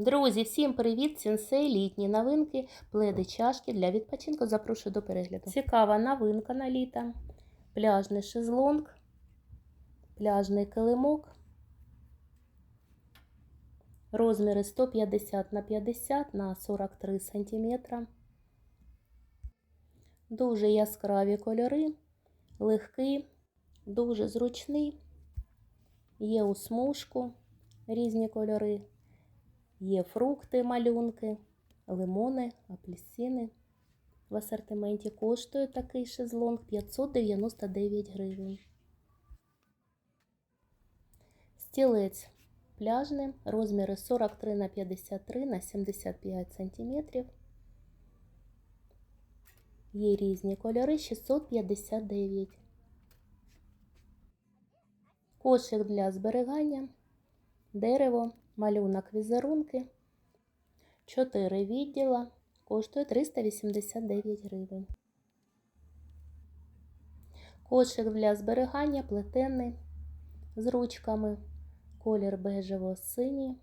Друзі, всім привіт! Сенсей, літні новинки, пледи, чашки для відпочинку. Запрошую до перегляду. Цікава новинка на літо. Пляжний шезлонг, пляжний килимок. Розміри 150 на 50 на 43 см. Дуже яскраві кольори, легкий, дуже зручний. Є у смужку різні кольори. Є фрукти, малюнки, лимони, апельсини. В асортименті коштує такий шезлонг 599 гривень. Стілець пляжний, розміри 43 на 53 на 75 см. Є різні кольори 659. Кошик для зберігання, дерево, малюнок візерунки. 4 відділа. Коштує 389 гривень. Кошик для зберігання плетений з ручками. Колір бежево-синій.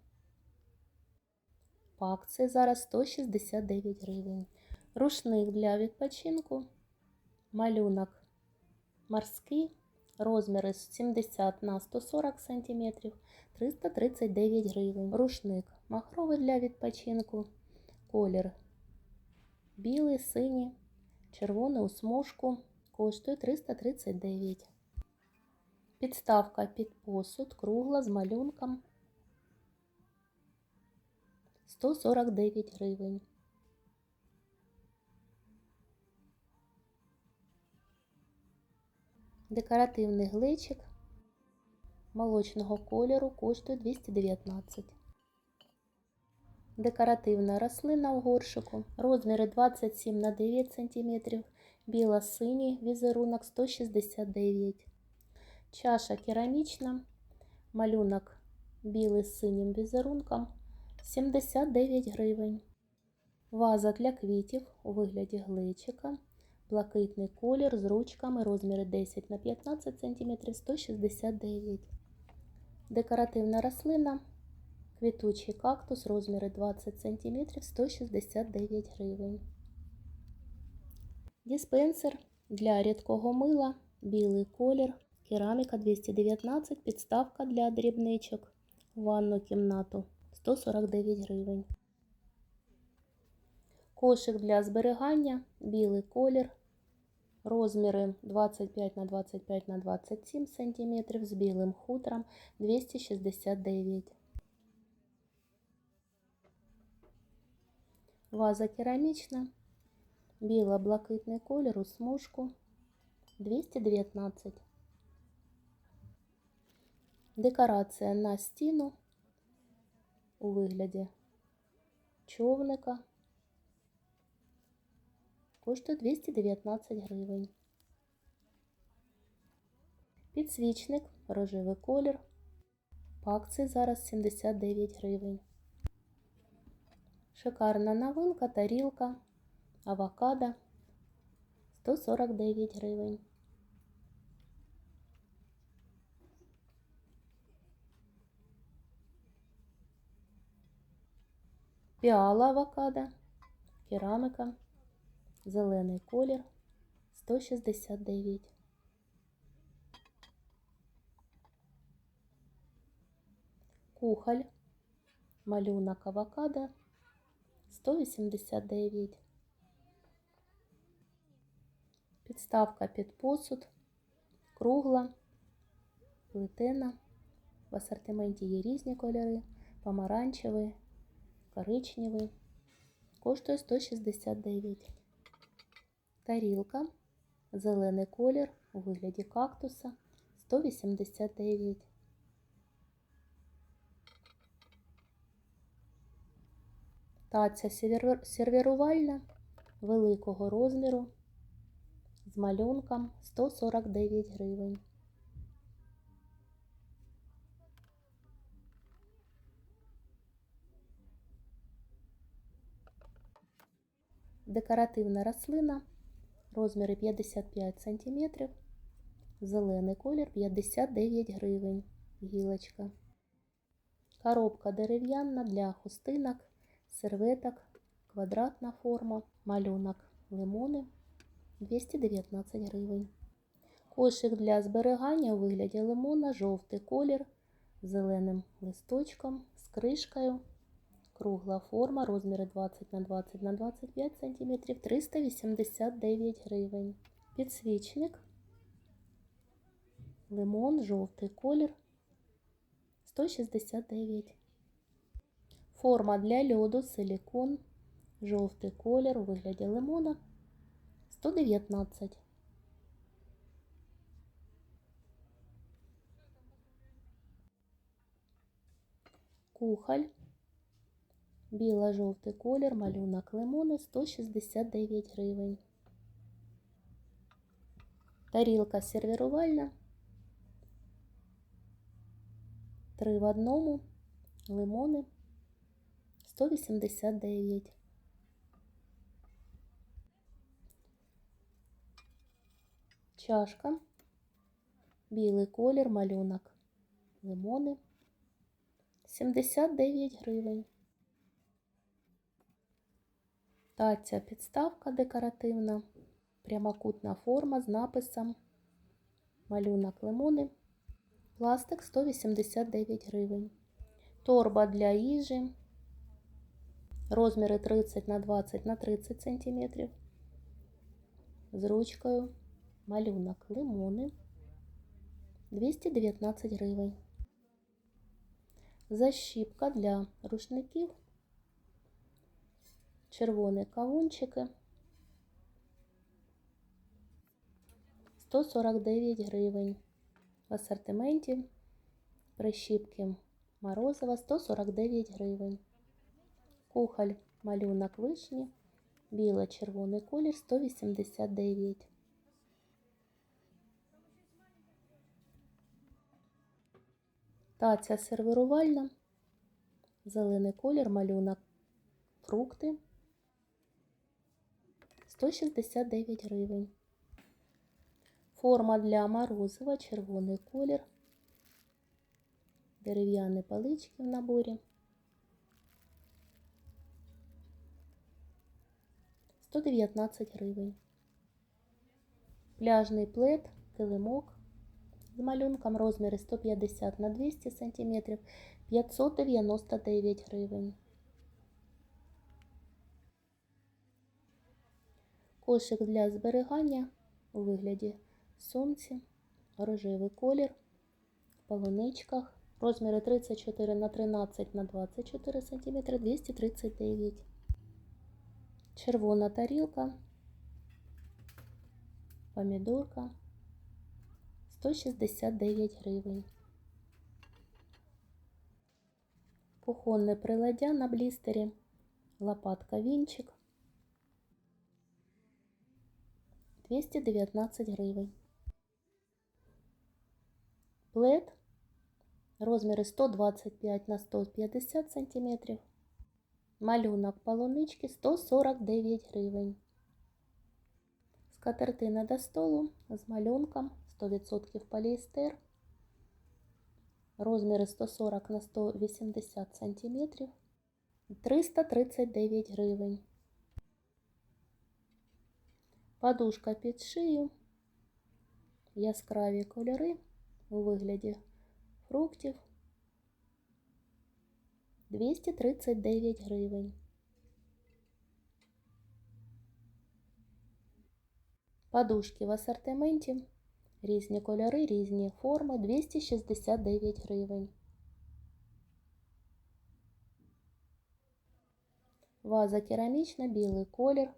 По акції зараз 169 гривень. Рушник для відпочинку. Малюнок морський. Розміри з 70 на 140 см 339 гривень. Рушник махровий для відпочинку. Колір білий, синій, червоний у смужку. Коштує 339. Підставка під посуд кругла з малюнком 149 гривень. Декоративний глечик молочного кольору коштує 219. Декоративна рослина у горшику. Розміри 27 на 9 см. Біло-синій візерунок 169. Чаша керамічна. Малюнок білий з синім візерунком 79 гривень. Ваза для квітів у вигляді глечика. Блакитний колір з ручками розміри 10 на 15 см 169. Декоративна рослина. Квітучий кактус розміри 20 см 169 гривень. Диспенсер для рідкого мила, білий колір, кераміка 219, підставка для дрібничок, ванну кімнату 149 гривень. Кошик для зберігання, білий колір, розміри 25 на 25 на 27 см з білим хутром 269 Ваза керамічна, біло-блакитний колір у смужку 219. Декорація на стіну у вигляді човника Коштує 219 гривень. Підсвічник, рожевий колір. По акції зараз 79 гривень. Шикарна новинка, тарілка, авокадо 149 гривень. Піала авокадо, керамика, зелений колір 169. Кухоль, малюнок авокадо 189. Підставка під посуд, кругла, плетена. В асортименті є різні кольори, помаранчевий, коричневий. Коштує 169. Тарілка, зелений колір у вигляді кактуса 189. Таця сервірувальна великого розміру з малюнком 149 гривень. Декоративна рослина розміри 55 см, зелений колір 59 гривень. Гілочка. Коробка дерев'яна для хустинок, серветок, квадратна форма, малюнок лимони 219 гривень. Кошик для зберігання у вигляді лимона, жовтий колір зеленим листочком, з кришкою. Кругла форма, розміри 20 на 20 на 25 см, 389 гривень. Підсвічник, лимон, жовтий колір 169. Форма для льоду, силікон, жовтий колір у вигляді лимона 119. Кухоль, біло-жовтий колір, малюнок лимони 169 гривень. Тарілка сервірувальна. Три в одному, лимони 189. Чашка, білий колір, малюнок, лимони 79 гривень. Таця підставка декоративна, прямокутна форма з написом малюнок лимони, пластик 189 гривень. Торба для їжі, розміри 30 на 20 на 30 см. З ручкою малюнок лимони 219 гривень. Защіпка для рушників, червоні кавунчики 149 гривень. В асортименті прищіпки морозива 149 гривень. Кухоль малюнок вишні, біло-червоний колір 189. Таця сервірувальна, зелений колір, малюнок, фрукти 169 гривень. Форма для морозива, червоний колір, дерев'яні палички в наборі 119 гривень. Пляжний плед, килимок з малюнком розміри 150 на 200 см 599 гривень. Кошик для зберігання у вигляді сумці, рожевий колір, в полуничках, розміри 34 на 13 на 24 см 239 Червона тарілка, помідорка 169 гривень. Кухонне приладдя на блістері, лопатка вінчик 219 гривень. Плед розміри 125 на 150 см. Малюнок полунички 149 гривень. Скатертина до столу з малюнком 100% поліестер. Розміри 140 на 180 см 339 гривень. Подушка під шию, яскраві кольори у вигляді фруктів. 239 гривень. Подушки в асортименті, різні кольори, різні форми. 269 гривень. Ваза керамічна, білий колір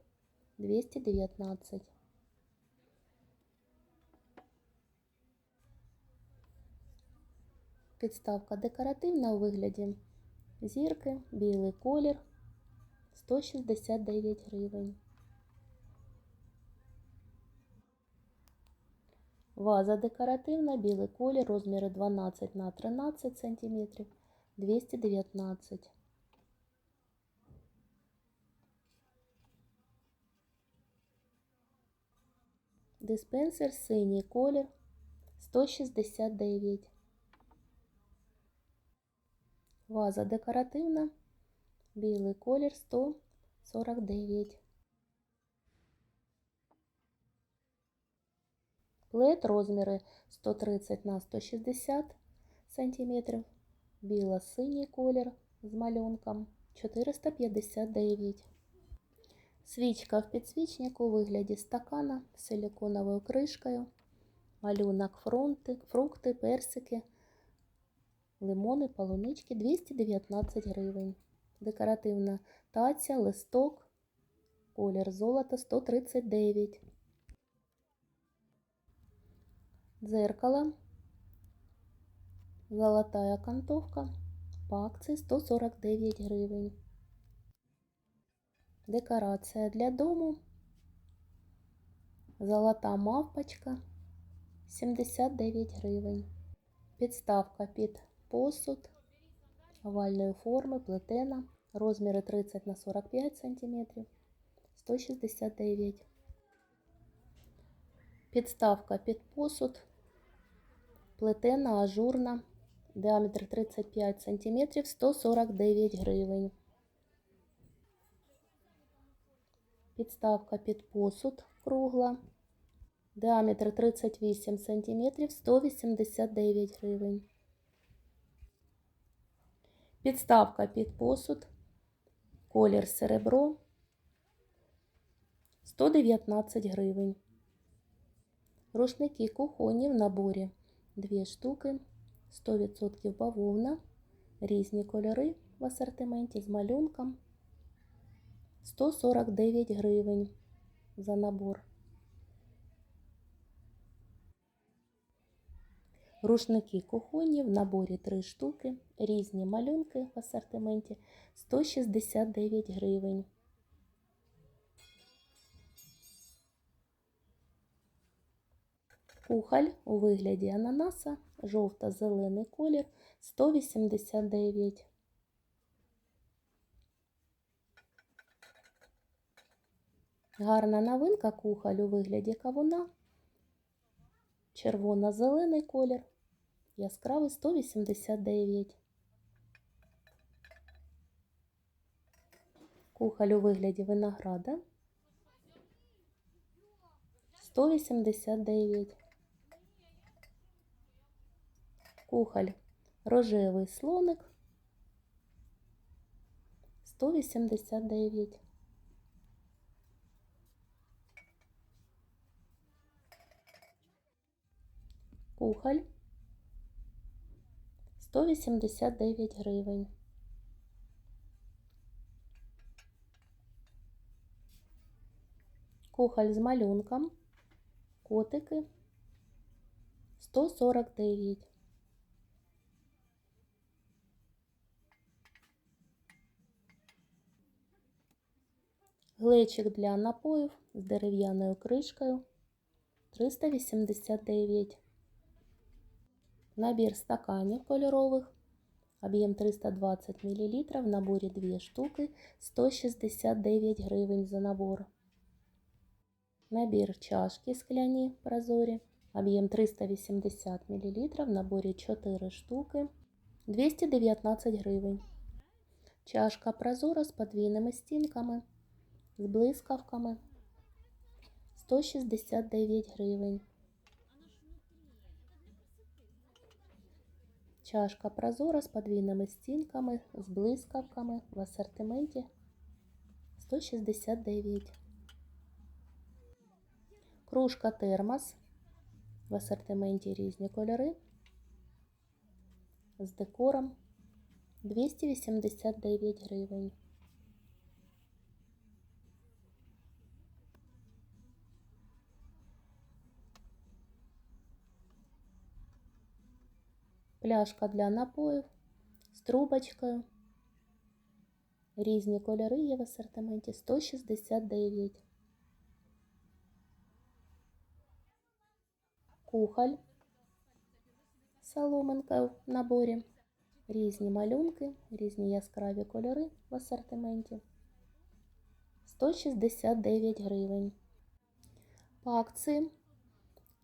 219. Підставка декоративна у вигляді зірки, білий колір 169 гривень. Ваза декоративна, білий колір, розміри 12 на 13 см 219. Диспенсер синій колір 169. Ваза декоративна. Білий колір 149. Плед розміри 130 на 160 см. Біло-синій колір з малюнком 459. Свічка в підсвічнику у вигляді стакана з силиконовою кришкою. Малюнок фрукти, фрукти, персики, лимони, полунички 219 гривень. Декоративна таця, листок, колір золота 139. Дзеркало. Золотая окантовка. По акції 149 гривень. Декорація для дому. Золота мавпочка 79 гривень. Підставка під посуд овальної форми, плетена. Розміри 30 на 45 см 169. Підставка під посуд. Плетена, ажурна. Діаметр 35 см 149 гривень. Підставка під посуд кругла. Діаметр 38 см 189 гривень. Підставка під посуд. Колір серебро 119 гривень. Рушники кухонні в наборі. Дві штуки, 100% бавовна, різні кольори в асортименті з малюнком. 149 гривень за набор. Рушники кухонні в наборі 3 штуки, різні малюнки в асортименті 169 гривень. Кухоль у вигляді ананаса, жовто-зелений колір 189. Гарна новинка кухоль у вигляді кавуна. Червоно-зелений колір. Яскравий 189. Кухоль у вигляді винограда 189. Кухоль рожевий слоник 189. Кухоль 189 гривень. Кухоль з малюнком. Котики 149. Глечик для напоїв з дерев'яною кришкою 389. Набір стаканів кольорових. Об'єм 320 мл. В наборі 2 штуки 169 гривень за набор. Набір чашки скляні прозорі. Об'єм 380 мл. В наборі 4 штуки 219 гривень. Чашка прозора з подвійними стінками, з блискавками 169 гривень. Чашка прозора з подвійними стінками, з блискавками в асортименті 169. Кружка термос в асортименті різні кольори з декором 289 гривень. Пляшка для напоїв з трубочкою. Різні кольори є в асортименті 169. Кухоль, соломинка в наборі. Різні малюнки, різні яскраві кольори в асортименті. 169 гривень. По акції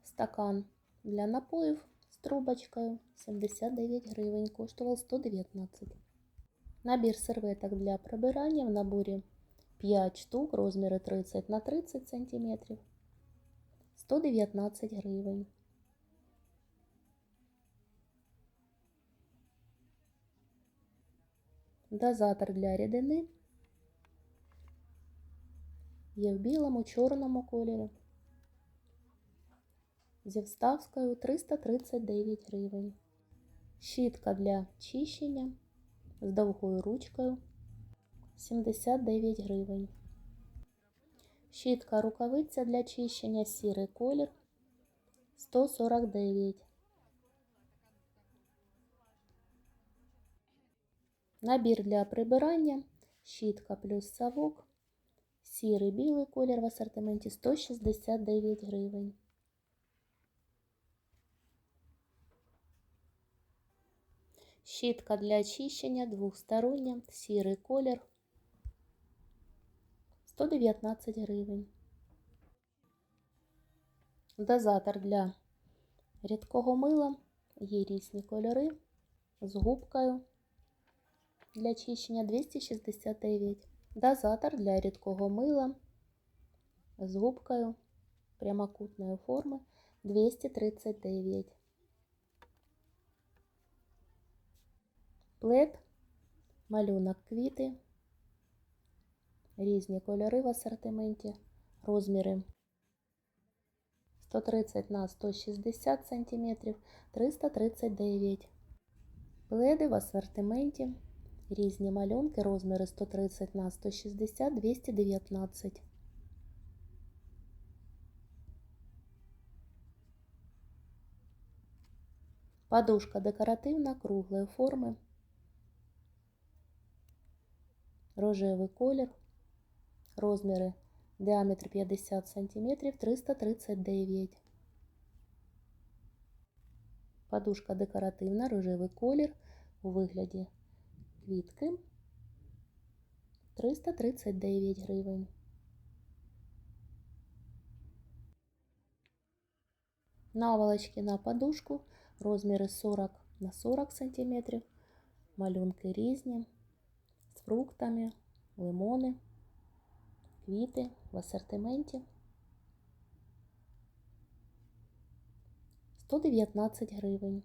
стакан для напоїв трубочкою 79 гривень, коштував 119. Набір серветок для прибирання в наборі 5 штук, розміри 30 на 30 см. 119 гривень. Дозатор для рідини є в білому, чорному кольорі. Зі вставкою 339 гривень. Щітка для чищення з довгою ручкою 79 гривень. Щітка рукавиця для чищення сірий колір 149. Набір для прибирання, щітка плюс совок, сірий білий колір в асортименті 169 гривень. Щітка для очищення двохстороння, сірий колір 119 гривень. Дозатор для рідкого мила є різні кольори з губкою для очищення 269. Дозатор для рідкого мила з губкою прямокутної форми 239. Плед, малюнок квіти, різні кольори в асортименті, розміри. 130 на 160 см, 339 Пледи в асортименті, різні малюнки, розміри 130 на 160, 219 Подушка декоративна круглої форми. рожевий колір, розміри діаметр 50 см 339. Подушка декоративна, рожевий колір у вигляді квітки 339 гривень. Наволочки на подушку розміри 40 на 40 см, малюнки різні з Фруктами, лимони, квіти в асортименті. 119 гривень.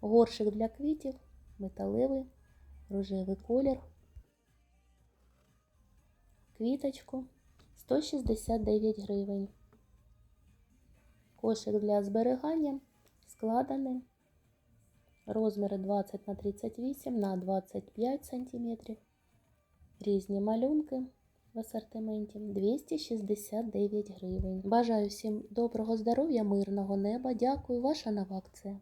Горшик для квітів, металевий, рожевий колір, квіточку 169 гривень. Кошик для зберігання складений розміри 20 на 38 на 25 см. Різні малюнки в асортименті 269 гривень. Бажаю всім доброго здоров'я, мирного неба. Дякую, ваша нова акція.